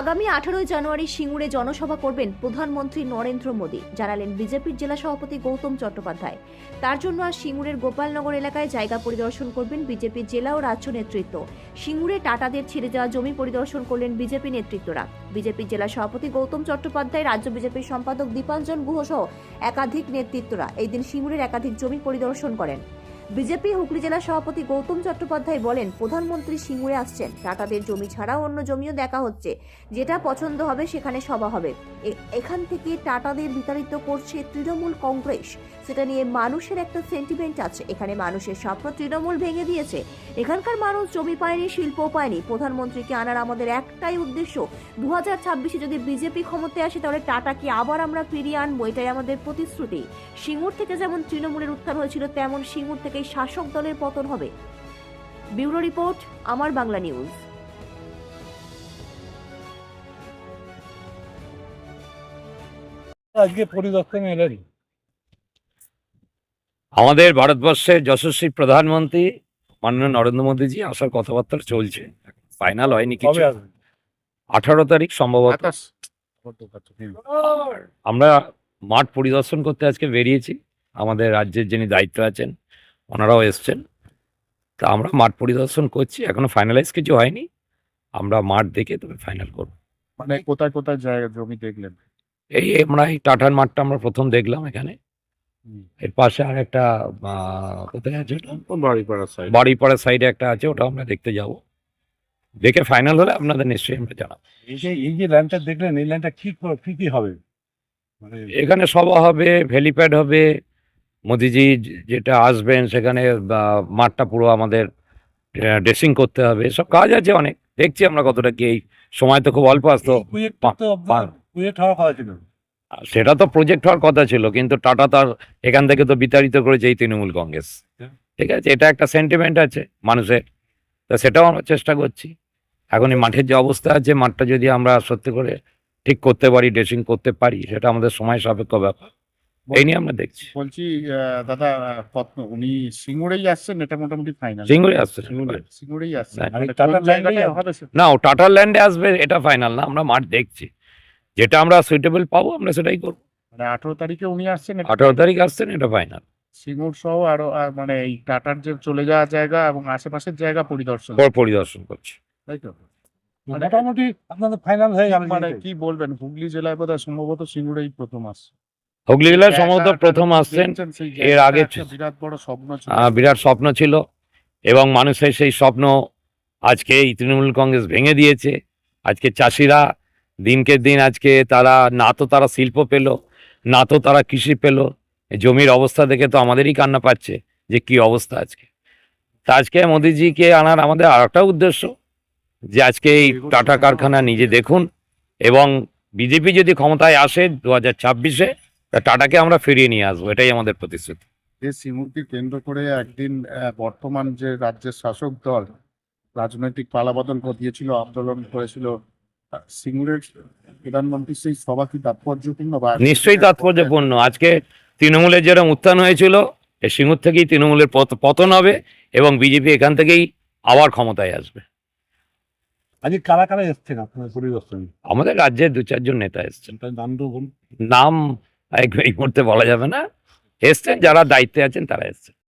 আগামী আঠারোই জানুয়ারি সিঙ্গুরে জনসভা করবেন প্রধানমন্ত্রী নরেন্দ্র মোদী, জানালেন বিজেপির জেলা সভাপতি গৌতম চট্টোপাধ্যায়। তার জন্য আজ সিঙ্গুরের গোপালনগর এলাকায় জায়গা পরিদর্শন করবেন বিজেপির জেলা ও রাজ্য নেতৃত্ব। সিঙ্গুরে টাটাদের ছেড়ে যাওয়া জমি পরিদর্শন করলেন বিজেপি নেতৃত্বরা। বিজেপির জেলা সভাপতি গৌতম চট্টোপাধ্যায়, রাজ্য বিজেপির সম্পাদক দীপাঞ্জন গুহ সহ একাধিক নেতৃত্বরা এই দিন সিঙ্গুরের একাধিক জমি পরিদর্শন করেন। বিজেপি হুগলি জেলা সভাপতি গৌতম চট্টোপাধ্যায় বলেন, প্রধানমন্ত্রী সিঙ্গুরে আসছেন। টাটাদের জমি ছাড়াও অন্য জমিও দেখা হচ্ছে। যেটা পছন্দ হবে, সেখানে সভা হবে। এখান থেকে টাটাদের বিতাড়িত করছে তৃণমূল কংগ্রেস। সেটা নিয়ে মানুষের একটা সেন্টিমেন্ট আছে। এখানে মানুষের স্বপ্ন তৃণমূল ভেঙে দিয়েছে। এখানকার মানুষ জমি পায়নি শিল্প পায়নি। প্রধানমন্ত্রীকে আনার আমাদের একটাই উদ্দেশ্য দু হাজার ছাব্বিশে যদি বিজেপি ক্ষমতায় আসে, তাহলে টাটাকে আবার আমরা ফিরিয়ে আনব। এটাই আমাদের প্রতিশ্রুতি। সিঙ্গুর থেকে যেমন তৃণমূলের উত্থান হয়েছিল, তেমন সিঙ্গুর থেকে শাসক দলের পতন হবে। ব্যুরো রিপোর্ট আমার বাংলা নিউজ। আজকে পরিদর্শনে এলেন। আমাদের ভারতবর্ষের যশস্বী প্রধানমন্ত্রী মাননীয় নরেন্দ্র মোদীজি আসার কথাবার্তা চলছে। ফাইনাল হয়নি কিছু। আঠারো তারিখ সম্ভবত। আমরা মাঠ পরিদর্শন করতে আজকে বেরিয়েছি। আমাদের রাজ্যের যিনি দায়িত্ব আছেন ওনারাও এসছেন। তা আমরা মাঠ পরিদর্শন করছি এখনও ফাইনালাইজ কিছু হয়নি। আমরা মাঠ দেখে তবে ফাইনাল করব। মানে কোথায় কোথায় জায়গা জমি দেখলেন? এই আমরা এই টাটার মাঠটা আমরা প্রথম দেখলাম এখানে। এর পাশে আর একটা কোথায় আছে? বাড়িপাড়া সাইড বাড়িপাড়ার সাইডে একটা আছে ওটা আমরা দেখতে যাব। দেখে ফাইনাল হলে আপনাদের নিশ্চয়ই আমরা জানাব। এই যে এই যে ল্যান্ডটা দেখলেন এই ল্যান্ডটা কি কি কি হবে? মানে এখানে সভা হবে ভেলিপ্যাড হবে মোদিজি যেটা আসবেন সেখানে মাঠটা পুরো আমাদের ড্রেসিং করতে হবে সব কাজ আছে অনেক। দেখছি আমরা কতটা কি এই সময় তো খুব অল্প আসতো। সেটা তো প্রজেক্ট হওয়ার কথা ছিল কিন্তু টাটা তার এখান থেকে তো বিতাড়িত করেছে এই তৃণমূল কংগ্রেস। ঠিক আছে এটা একটা সেন্টিমেন্ট আছে মানুষের। তা সেটাও আমরা চেষ্টা করছি। এখন এই মাঠের যে অবস্থা আছে মাঠটা যদি আমরা সত্যি করে ঠিক করতে পারি ড্রেসিং করতে পারি সেটা আমাদের সময় সাপেক্ষ ব্যাপার। এই নিয়ে আমরা দেখছি। বলছি দাদা উনি সিঙ্গুরেই আসছেন এটা মোটামুটি ফাইনাল সিঙ্গুরে আসছে সিঙ্গুরেই আসছেন। না, ও টাটার ল্যান্ডে আসবে এটা ফাইনাল না আমরা মাঠ দেখছি। যেটা আমরা সুইটেবল পাবো আমরা সেটাই করব। মানে আঠারো তারিখে উনি আসছেন আঠারো তারিখ আসছেন এটা ফাইনাল সিঙ্গুর সহ আরও মানে এই টাটার যে চলে যাওয়া জায়গা এবং আশেপাশের জায়গা পরিদর্শন। পরিদর্শন করছি। তাই তো? মোটামুটি আপনাদের ফাইনাল হয়ে গেল মানে কি বলবেন হুগলি জেলায় বোধহয় সম্ভবত সিঙ্গুরেই প্রথম আসছে। হুগলি জেলায় সম্ভবত প্রথম আসছেন। এর আগে বিরাট বড় স্বপ্ন বিরাট স্বপ্ন ছিল এবং মানুষের সেই স্বপ্ন আজকে এই তৃণমূল কংগ্রেস ভেঙে দিয়েছে। আজকে চাষিরা দিনকে দিন আজকে তারা না তো তারা শিল্প পেল না তো তারা কৃষি পেল। জমির অবস্থা দেখে তো আমাদেরই কান্না পাচ্ছে যে কি অবস্থা আজকে। তা আজকে মোদিজিকে আনার আমাদের আর একটা উদ্দেশ্য যে আজকে এই টাটা কারখানা নিজে দেখুন এবং বিজেপি যদি ক্ষমতায় আসে দু হাজার ছাব্বিশে তা টাটাকে আমরা ফিরিয়ে নিয়ে আসব এটাই আমাদের প্রতিশ্রুতি। যে সিঙ্গুরকে কেন্দ্র করে একদিন বর্তমান যে রাজ্যের শাসক দল রাজনৈতিক পালাবদল ঘটিয়েছিল আন্দোলন করেছিল সিঙ্গুরের প্রধানমন্ত্রী সেই সভা কি তাৎপর্যপূর্ণ বা নিশ্চয়ই তাৎপর্যপূর্ণ। আজকে তৃণমূলের যেরকম উত্থান হয়েছিল এই সিঙ্গুর থেকেই তৃণমূলের পত- পতন হবে এবং বিজেপি এখান থেকেই আবার ক্ষমতায় আসবে। আজকে কারা কারা এসছেন আপনার পরিদর্শনে? আমাদের রাজ্যের দু চারজন নেতা এসছেন। নাম নাম এই এই মুহূর্তে বলা যাবে না। এসছেন যারা দায়িত্বে আছেন তারা এসছেন।